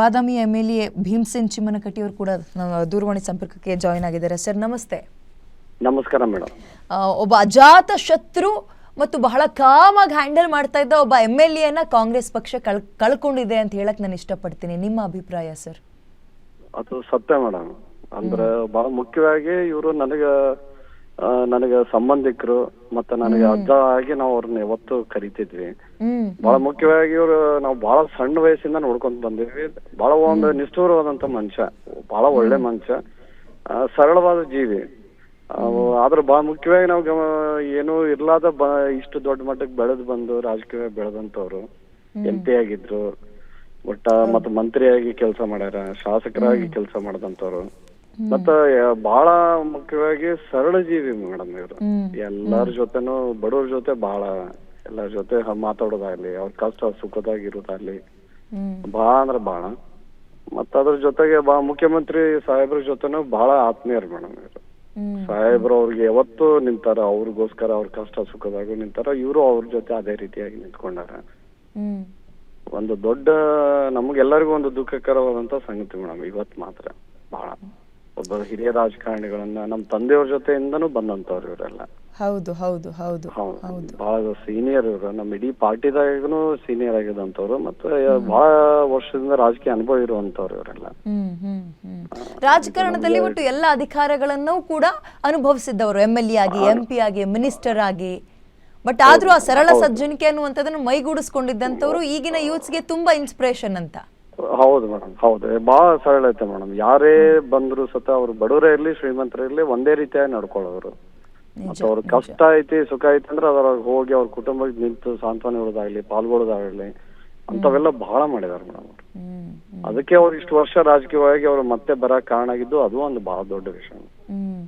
Badami M L A Bhimsen Chimmanakatti ಅವರು ಕೂಡ ದೂರವಾಣಿ ಸಂಪರ್ಕಕ್ಕೆ ಜಾಯಿನ್ ಆಗಿದ್ದಾರೆ. ಸರ್ ನಮಸ್ತೆ. ನಮಸ್ಕಾರ ಮೇಡಮ್. ಒಬ್ಬ ಅಜಾತ ಶತ್ರು ಮತ್ತು ಬಹಳ ಕಾಮಾಗಿ ಹ್ಯಾಂಡಲ್ ಮಾಡ್ತಾ ಇದ್ದ ಒಬ್ಬ ಎಂ ಎಲ್ ಎನ ಕಾಂಗ್ರೆಸ್ ಪಕ್ಷ ಕಳ್ ಕಳ್ಕೊಂಡಿದೆ ಅಂತ ಹೇಳಕ್ ನಾನು ಇಷ್ಟಪಡ್ತೀನಿ. ನಿಮ್ಮ ಅಭಿಪ್ರಾಯ ಸರ್ ಅದು ಸತ್ಯ ಮೇಡಮ್. ಅಂದ್ರೆ ಬಹಳ ಮುಖ್ಯವಾಗಿ ಇವರು ನನಗ ನನಗ ಸಂಬಂಧಿಕರು ಮತ್ತೆ ನನಗೆ ಅಜ್ಜ ಆಗಿ ನಾವು ಅವ್ರನ್ನ ಯಾವತ್ತು ಕರಿತಿದ್ವಿ. ಬಹಳ ಮುಖ್ಯವಾಗಿ ಇವರು ನಾವು ಬಹಳ ಸಣ್ಣ ವಯಸ್ಸಿಂದ ನೋಡ್ಕೊಂತ ಬಂದಿದ್ವಿ. ಬಹಳ ಒಂದು ನಿಷ್ಠುರವಾದಂತ ಮನುಷ್ಯ. ಬಹಳ ಒಳ್ಳೆ ಮನುಷ್ಯ. ಸರಳವಾದ ಜೀವಿ. ಆದ್ರೆ ಬಹಳ ಮುಖ್ಯವಾಗಿ ನಾವು ಏನು ಏನೂ ಇರ್ಲಾದ ಬ ಇಷ್ಟು ದೊಡ್ಡ ಮಟ್ಟಕ್ಕೆ ಬೆಳೆದು ಬಂದು ರಾಜಕೀಯ ಬೆಳೆದಂತವ್ರು ಎಂ ಪಿ ಆಗಿದ್ರು. ಒಟ್ಟ ಮತ್ತ ಮಂತ್ರಿಯಾಗಿ ಕೆಲಸ ಮಾಡ್ಯಾರ ಶಾಸಕರಾಗಿ ಕೆಲಸ ಮಾಡದಂತವ್ರು ಮತ್ತ ಬಹಳ ಮುಖ್ಯವಾಗಿ ಸರಳ ಜೀವಿ ಮೇಡಮ್ ಇವರು. ಎಲ್ಲಾರ್ ಜೊತೆನು ಬಡವ್ರ ಜೊತೆ ಬಹಳ ಎಲ್ಲಾರ ಜೊತೆ ಮಾತಾಡೋದಾಗ್ಲಿ ಅವ್ರ ಕಷ್ಟ ಸುಖದಾಗಿ ಇರೋದಾಗ್ಲಿ ಬಹಳ ಅಂದ್ರ ಬಹಳ ಮತ್ತ ಅದ್ರ ಜೊತೆಗೆ ಬಾ ಮುಖ್ಯಮಂತ್ರಿ ಸಾಹೇಬ್ರ ಜೊತೆನೂ ಬಹಳ ಆತ್ಮೀಯರು ಮೇಡಮ್ ಇವರು. ಸಾಹೇಬ್ರು ಅವ್ರಿಗೆ ಯಾವತ್ತು ನಿಂತಾರ ಅವ್ರಿಗೋಸ್ಕರ ಅವ್ರ ಕಷ್ಟ ಸುಖದಾಗೂ ನಿಂತಾರ ಇವರು ಅವ್ರ ಜೊತೆ ಅದೇ ರೀತಿಯಾಗಿ ನಿಂತ್ಕೊಂಡಾರ. ಒಂದು ದೊಡ್ಡ ನಮ್ಗೆಲ್ಲರಿಗೂ ಒಂದು ದುಃಖಕರವಾದಂತ ಸಂಗತಿ ಮೇಡಮ್ ಇವತ್ ಮಾತ್ರ ಬಹಳ ಒಬ್ಬ ಹಿರಿಯ ರಾಜಕಾರಣಿಗಳನ್ನ ನಮ್ಮ ತಂದೆಯವ್ರ ಜೊತೆಯಿಂದನೂ ಬಂದಂತವ್ರು ಇವರೆಲ್ಲ. ಹೌದು ಹೌದು ಹೌದು ಹೌದು. ಬಹಳ ಸೀನಿಯರ್ ಇವರು. ನಮ್ಮ ಇಡೀ ಪಾರ್ಟಿದಾಗೂ ಸೀನಿಯರ್ ಆಗಿದಂತವ್ರು ಮತ್ತೆ ಬಹಳ ವರ್ಷದಿಂದ ರಾಜಕೀಯ ಅನುಭವ ಇರುವಂತವ್ರು ಇವರೆಲ್ಲ. ರಾಜಕಾರಣದಲ್ಲಿ ಒಟ್ಟು ಎಲ್ಲ ಅಧಿಕಾರಗಳನ್ನು ಕೂಡ ಅನುಭವಿಸಿದ್ದವರು. ಎಂ ಎಲ್ ಎ ಆಗಿ ಎಂ ಪಿ ಆಗಿ ಮಿನಿಸ್ಟರ್ ಆಗಿ. ಬಟ್ ಆದ್ರೂ ಆ ಸರಳ ಸಜ್ಜನಿಕೆ ಅನ್ನುವಂಥದ್ದನ್ನು ಮೈಗೂಡಿಸ್ಕೊಂಡಿದ್ದಂಥವ್ರು ಈಗಿನ ಯೂತ್ಸ್ಗೆ ತುಂಬಾ ಇನ್ಸ್ಪಿರೇಷನ್ ಅಂತ. ಹೌದು ಮೇಡಮ್ ಹೌದು. ಬಹಳ ಸರಳ ಐತೆ ಮೇಡಮ್ ಯಾರೇ ಬಂದ್ರು ಸತ ಅವ್ರು ಬಡವರೇ ಇರ್ಲಿ ಶ್ರೀಮಂತರೇ ಇರ್ಲಿ ಒಂದೇ ರೀತಿಯಾಗಿ ನಡ್ಕೊಳ್ಳೋರು ಮತ್ತೆ ಅವ್ರ ಕಷ್ಟ ಐತಿ ಸುಖ ಐತಿ ಅಂದ್ರೆ ಅದ್ರ ಹೋಗಿ ಅವ್ರ ಕುಟುಂಬಕ್ಕೆ ನಿಂತು ಸಾಂತ್ವನ ಹೇಳೋದಾಗ್ಲಿ ಪಾಲ್ಗೊಳ್ಳೋದಾಗ್ಲಿ ಅಂತವೆಲ್ಲ ಬಹಳ ಮಾಡಿದಾರೆ ಮೇಡಮ್ ಅವ್ರು. ಅದಕ್ಕೆ ಅವ್ರು ಇಷ್ಟು ವರ್ಷ ರಾಜಕೀಯವಾಗಿ ಅವ್ರು ಮತ್ತೆ ಬರಕ್ ಕಾರಣ ಆಗಿದ್ದು ಅದು ಒಂದು ಬಹಳ ದೊಡ್ಡ ವಿಷಯ.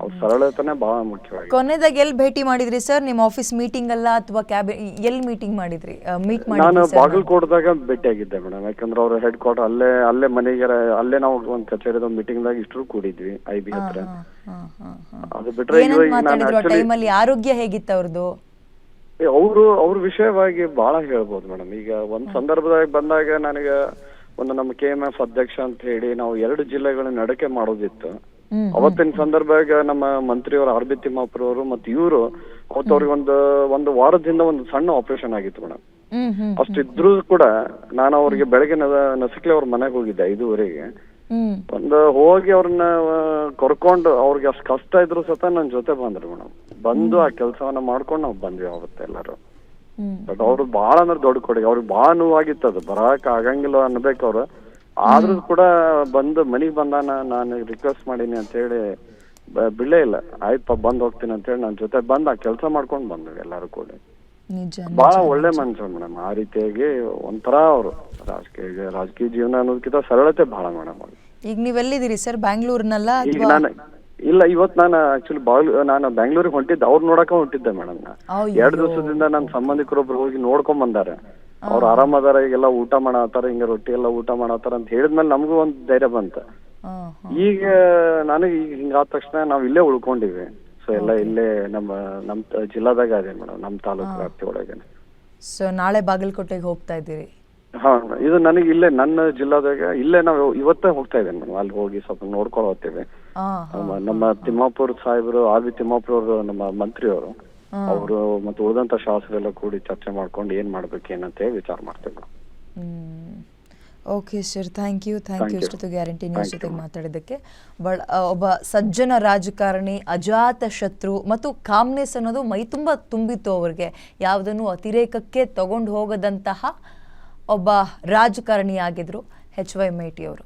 ಅವ್ರ ಸರಳತೆನೆ ಬಹಳ ಮುಖ್ಯವಾಗಿ ಕೊನೆದಾಗ ಎಲ್ಲಿ ಭೇಟಿ ಮಾಡಿದ್ರಿ ಸರ್? ನಿಮ್ಮ ಆಫೀಸ್ ಮೀಟಿಂಗ್ ಅಲ್ಲ ಅಥವಾ ಕ್ಯಾಬ್ ಎಲ್ಲಿ ಮೀಟಿಂಗ್ ಮಾಡಿದ್ರಿ? ಮೀಟ್ ನಾನು ಮಾಡಿದ್ರಿ ಬಾಗಲಕೋಟದಾಗ ಭೇಟಿಯಾಗಿದ್ದೆ ಮೇಡಮ್ ಯಾಕಂದ್ರೆ ಅವ್ರ ಹೆಡ್ ಕ್ವಾರ್ಟರ್ ಅಲ್ಲೇ ಅಲ್ಲೇ ಮನೆಗೆ ಅಲ್ಲೇ ನಾವು ಒಂದು ಕಚೇರಿದ ಮೀಟಿಂಗ್ ದಾಗ ಇಷ್ಟರು ಕೂಡಿದ್ವಿ ಐ ಬಿ ಹತ್ರ. ಅದು ಬಿಟ್ರೆ ಏನಂತ ಇವಾಗ ನಾನು ಮಾತಾಡಿದ್ರು ಆಕ್ಚುಲಿ ಟೈಮಲ್ಲಿ ಆರೋಗ್ಯ ಹೇಗಿತ್ತು ಅವ್ರದ್ದು ಅವರು ಅವ್ರ ವಿಷಯವಾಗಿ ಬಹಳ ಹೇಳ್ಬೋದು ಮೇಡಮ್ ಈಗ ಒಂದ್ ಸಂದರ್ಭದಾಗ ಬಂದಾಗ ನನಗೆ ಒಂದು ನಮ್ಮ ಕೆ ಎಂ ಎಫ್ ಅಧ್ಯಕ್ಷ ಅಂತ ಹೇಳಿ ನಾವು ಎರಡು ಜಿಲ್ಲೆಗಳ ನಡಕೆ ಮಾಡೋದಿತ್ತು. ಅವತ್ತಿನ ಸಂದರ್ಭದಾಗ ನಮ್ಮ ಮಂತ್ರಿಯವರು ಆರ್ ಬಿ ತಿಮ್ಮಾಪುರ ಅವರು ಮತ್ತು ಇವರು ಅವತ್ತು ಅವ್ರಿಗೆ ಒಂದು ಒಂದು ವಾರದಿಂದ ಒಂದು ಸಣ್ಣ ಆಪರೇಷನ್ ಆಗಿತ್ತು ಮೇಡಮ್ ಅಷ್ಟಿದ್ರು ಕೂಡ ನಾನು ಅವ್ರಿಗೆ ಬೆಳಗ್ಗೆ ನಸಿಕ್ಲೆ ಅವ್ರ ಮನೆಗೆ ಹೋಗಿದ್ದೆ ಐದುವರೆಗೆ. ಒಂದು ಹೋಗಿ ಅವ್ರನ್ನ ಕರ್ಕೊಂಡು ಅವ್ರಿಗೆ ಅಷ್ಟು ಕಷ್ಟ ಇದ್ರು ಸತ ನನ್ನ ಜೊತೆ ಬಂದ್ರು ಮೇಡಮ್ ಬಂದು ಆ ಕೆಲಸವನ್ನ ಮಾಡ್ಕೊಂಡು ನಾವು ಬಂದ್ವಿ ಅವತ್ತೆ ಎಲ್ಲರೂ. ಬಟ್ ಅವ್ರು ಬಹಳ ಅಂದ್ರೆ ದೊಡ್ಡ ಕೊಡುಗೆ. ಅವ್ರಿಗೆ ಬಹಳ ನೋವಾಗಿತ್ತು ಅದು. ಬರಾಕ್ ಆಗಂಗಿಲ್ಲ ಅನ್ಬೇಕು ಅವ್ರು ಆದ್ರೂ ಕೂಡ ಬಂದು ಮನಿಗ್ ಬಂದಾನ ನಾನು ರಿಕ್ವೆಸ್ಟ್ ಮಾಡೀನಿ ಅಂತ ಹೇಳಿ ಬಿಡಲೇ ಇಲ್ಲ. ಆಯ್ತಪ್ಪ ಬಂದ್ ಹೋಗ್ತೀನಿ ಅಂತ ಹೇಳಿ ನನ್ನ ಜೊತೆ ಬಂದ್ ಆ ಕೆಲಸ ಮಾಡ್ಕೊಂಡು ಬಂದ್ರು ಎಲ್ಲಾರು ಕೂಡ. ಬಹಳ ಒಳ್ಳೆ ಮನುಷ್ಯ ಮೇಡಮ್. ಆ ರೀತಿಯಾಗಿ ಒಂಥರ ಅವರು. ರಾಜಕೀಯ ರಾಜಕೀಯ ಜೀವನ ಅನ್ನೋದಕ್ಕಿಂತ ಸರಳತೆ ಬಹಳ ಮೇಡಮ್ ಅವ್ರು. ಈಗ ನೀವೆಲ್ಲಿದ್ದೀರಿ ಸರ್? ಬ್ಯಾಂಗ್ಳೂರ್ನಲ್ಲ ಈಗ ನಾನು ಇಲ್ಲ ಇವತ್ ನಾನು ಆಕ್ಚುಲಿ ಬಾಲ್ ನಾನು ಬ್ಯಾಂಗ್ಳೂರಿಗೆ ಹೊಂಟಿದ್ದೆ. ಅವ್ರು ನೋಡಕ ಹೊಂಟಿದ್ದೆ ಮೇಡಮ್. ಎರಡ್ ದಿವಸದಿಂದ ನನ್ನ ಸಂಬಂಧಿಕರೊಬ್ರು ಹೋಗಿ ನೋಡ್ಕೊಂಡ್ ಬಂದಾರೆ. ಅವ್ರು ಆರಾಮದಾರ ಈಗೆಲ್ಲ ಊಟ ಮಾಡತ್ತಾರ ಹಿಂಗ ರೊಟ್ಟಿ ಎಲ್ಲ ಊಟ ಮಾಡತ್ತಾರ ಅಂತ ಹೇಳಿದ್ಮೇಲೆ ನಮಗೂ ಒಂದ್ ಧೈರ್ಯ ಬಂತ. ಈಗ ನನಗೆ ಈಗ ಹಿಂಗಾದ ತಕ್ಷಣ ನಾವ್ ಇಲ್ಲೇ ಉಳ್ಕೊಂಡಿವಿ. ಸೊ ಎಲ್ಲ ಇಲ್ಲೇ ನಮ್ಮ ನಮ್ ಜಿಲ್ಲಾದಾಗ ಅದೇ ಮೇಡಮ್ ನಮ್ ತಾಲೂಕು ವ್ಯಾಪ್ತಿ ಒಳಗೇನೆ. ಸೊ ನಾಳೆ ಬಾಗಲಕೋಟೆಗೆ ಹೋಗ್ತಾ ಇದ್ದೀರಿ? ಹಾ ಇದು ನನಗೆ ಇಲ್ಲೇ ನನ್ನ ಜಿಲ್ಲಾದಾಗ ಇಲ್ಲೇ ನಾವು ಇವತ್ತೇ ಹೋಗ್ತಾ ಇದ್ದೇನೆ ಮೇಡಮ್ ಅಲ್ಲಿ ಹೋಗಿ ಸ್ವಲ್ಪ ಹಾ ನಮ್ಮ ತಿಮ್ಮಾಪುರ್ ಸಾಹೇಬ್ರು ಸಾಹೇಬರು ಆರ್ ವಿ ತಿಮ್ಮಾಪುರ್ ಅವರು ನಮ್ಮ ಮಂತ್ರಿ ಅವರು ಮತ್ತೆ ಉಳಿದಂತ ಶಾಸಕರೆಲ್ಲ ಕೂಡಿ ಚರ್ಚೆ ಮಾಡ್ಕೊಂಡು ಏನ್ ಮಾಡ್ಬೇಕು ಏನಂತ ಹೇಳಿ ವಿಚಾರ ಮಾಡ್ತೇವೆ ಹ್ಮ್. Okay sir thank you thank you ಇಷ್ಟು ಇಷ್ಟೊತ್ತು ಗ್ಯಾರಂಟಿ ನ್ಯೂಸ್ ಜೊತೆಗೆ ಮಾತಾಡಿದ್ದಕ್ಕೆ. ಬಟ್ ಒಬ್ಬ ಸಜ್ಜನ ರಾಜಕಾರಣಿ ಅಜಾತ ಶತ್ರು ಮತ್ತು ಕಾಮ್ನೆಸ್ ಅನ್ನೋದು ಮೈ ತುಂಬ ತುಂಬಿತ್ತು ಅವ್ರಿಗೆ. ಯಾವುದನ್ನು ಅತಿರೇಕಕ್ಕೆ ತಗೊಂಡು ಹೋಗದಂತಹ ಒಬ್ಬ ರಾಜಕಾರಣಿ ಆಗಿದ್ರು ಎಚ್ ವೈ ಮೇಟಿ ಅವರು.